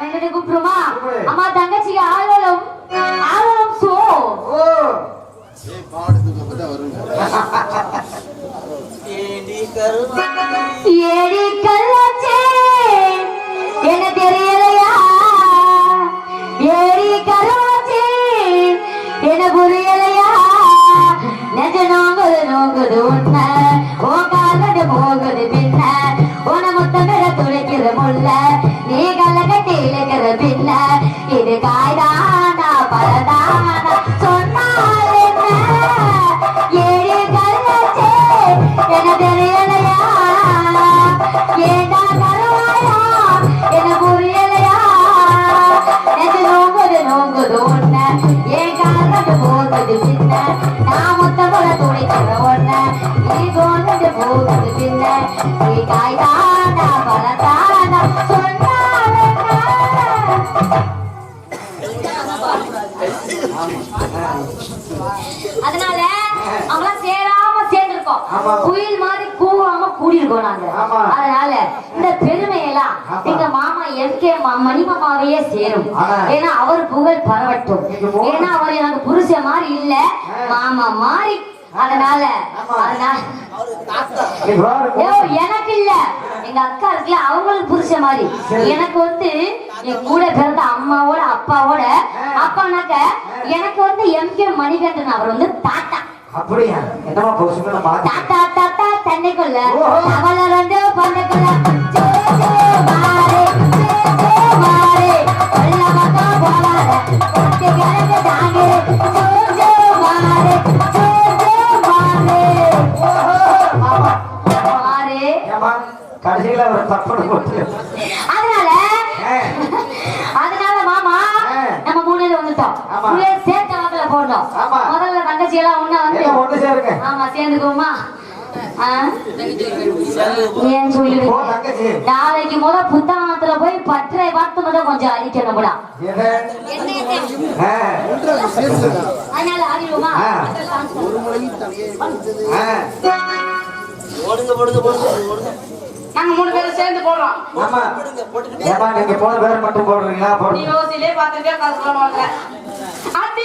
எங்கிட்ட கூப்பிடுமா கூப்பிடு. அம்மா தங்கச்சிக்கு ஆளும் ஆளும் சோ. ஓ. ஏடி கல்லாச்சே என்ன தெரியலையா? ஏடி கல்லாச்சே என்ன புரியலையா? நெஞ்ச நோங்குது நோங்குது உன்ன. போகுது பின்ன நான் மொத்த போல துடைக்கிற ஒன்ன நீ தோணுது போகுது பின்ன நீ காய்தானா சொன்னால் அதனால அவங்கள சேராம சேர்ந்திருக்கோம். குயில் மாதிரி கூவாம கூடியிருக்கோம் நாங்க ஆமா. அதனால இந்த பெருமையெல்லாம். எங்க மாமா எம் கே மணிமாமாவையே சேரும். ஏன்னா அவர் புகழ் பரவட்டும். ஏன்னா அவர் எனக்கு புருஷன் மாதிரி இல்ல. மாமா மாதிரி அதனால. அதனால. எனக்கு இல்ல. எங்க அக்கா இருக்குல்ல அவங்களுக்கு புருஷன் மாதிரி. எனக்கு வந்து என் கூட பிறந்த அம்மாவோட அப்பாவோட. அப்பானாக்க எனக்கு வந்து எம் கே மணிகண்டன் அவர் வந்து தாத்தா. அப்படியா? என்னமா பொசுக்கு மாத்தி? தாத்தா தாத்தா தண்ணிக்குள்ள ஓஹோ. அவள ரெண்டு பொண்ணுக்குள்ள. மாறே, கடைசியில ஒரு தப்பு போட்டு அதனால. அதனால மாமா. நம்ம மூணுல வந்துட்டோம் சேர்த்த வாக்குல போடணும். முதல்ல தங்கச்சி எல்லாம் ஒண்ணு வந்து ஒண்ணு சேருங்க ஆமா சேர்ந்துக்குவோமா நாளைக்கு முத புத்தகத்துல போய் பற்றை பார்த்து மட்டும் கொஞ்சம் அழிக்கணும் கூட அதனால நாங்க மூணு பேரும் சேர்ந்து போடுறோம் ஆமா ஏமா நீங்க போன பேர் மட்டும் போடுறீங்களா நீ காசு பண்ணுவாங்க அடி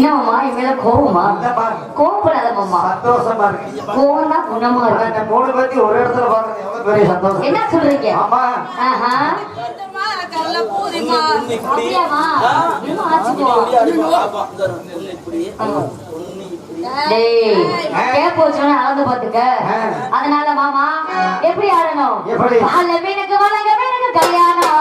என்னம்மா? என் மேல கோவமா? இல்லம்மா கோவப்படாத மாமா சந்தோஷமா இருக்கு. கோவம் தான் குணமா இருக்கு. மூணு பேர்த்தையும் ஒரு இடத்துல பாக்குறது எவ்வளவு பெரிய சந்தோஷம். என்ன சொல்றீங்க? ஆமா ஆஹா. அளந்து பாத்துக்க. அதனால மாமா எப்படி ஆடணும்? கல்யாணம்.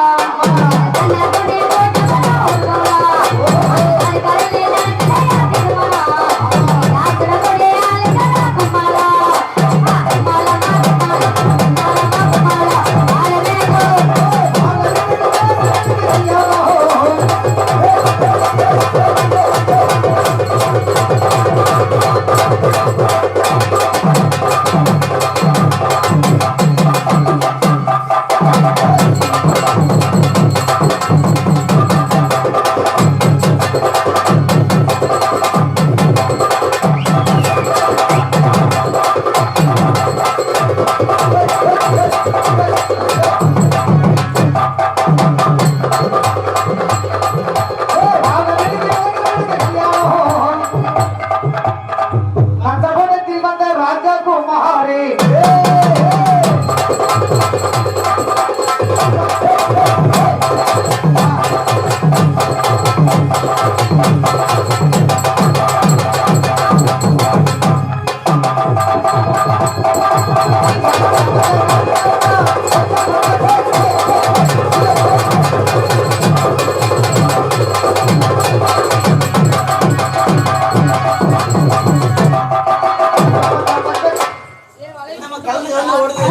கலந்து கலந்து ஓடுது.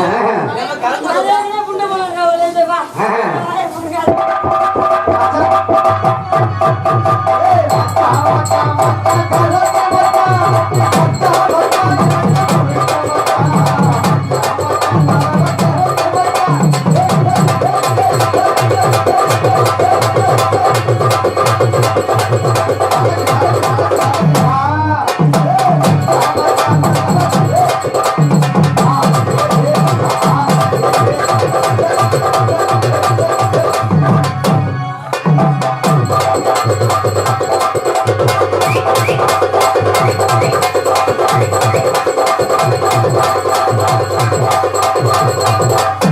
நம்ம கலந்து Yeah.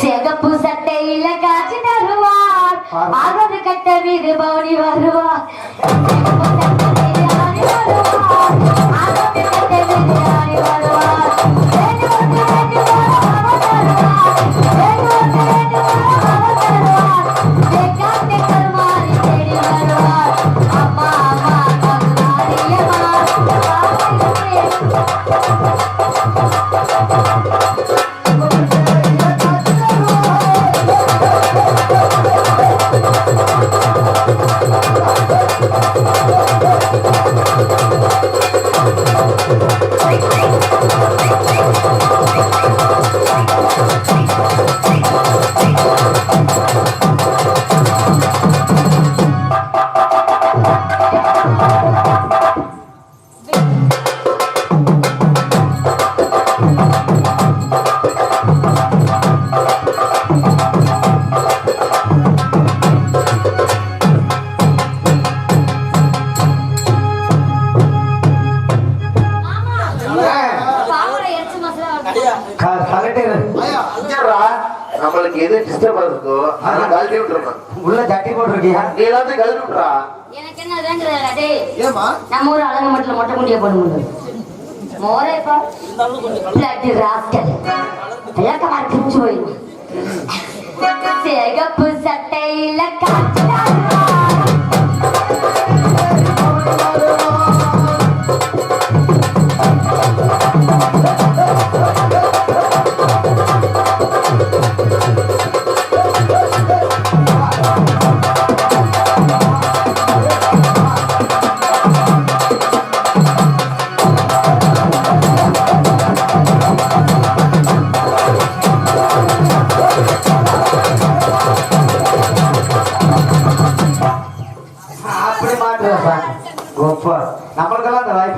சிகப்பு சட்டையில காட்சி தருவார். ஆகது கட்ட மீது பவுனி வருவார். Thank you. நம்மளுக்கு எது டிஸ்டர்ப் இருக்கும் அதை கழட்டி விட்டுருக்கோம் உள்ள ஜட்டி போட்டிருக்கியா? நீ எல்லாத்தையும் கழட்டி விட்டுறா. எனக்கு என்ன டேய்? ஏம்மா? நம்ம ஊர் அழகு மட்டும் மொட்டை முடிய போட முடியும் மோரேப்பா பிளட்டி ராஸ்கல். சிகப்பு சட்டையில காற்று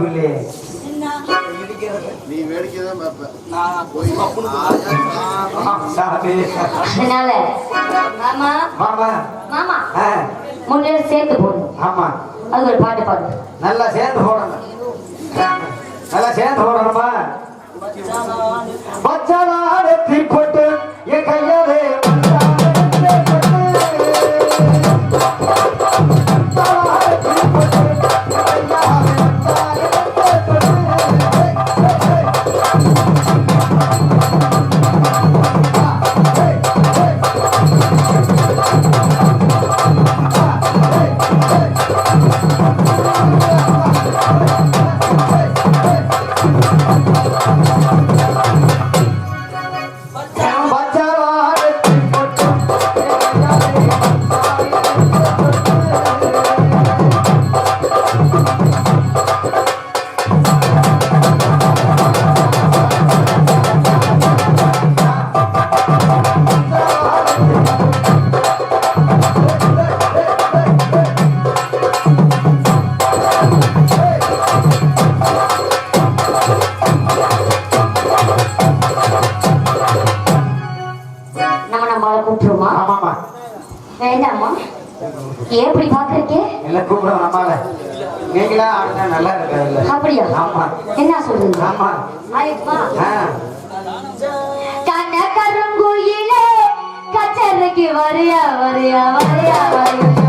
இல்லையே நீ வேடிக்கை தான் பார்ப்ப நான் போய் சாமி அதனால மாமா மாமா மாமா ஆ, முன்னில சேர்த்து போடணும் ஆமா அது ஒரு பாட்டு பாடு நல்லா சேர்ந்து போடணும் நல்லா சேர்ந்து போடணுமா நீங்களா? ஆடுனா நல்லா இருக்காதுல்ல. அப்படியா? ஆமா. என்ன சொல்றீங்க? ஆமா. கண்ண கருங்குயிலே கச்சேரிக்கு வரியா வரியா வரியா வரியா.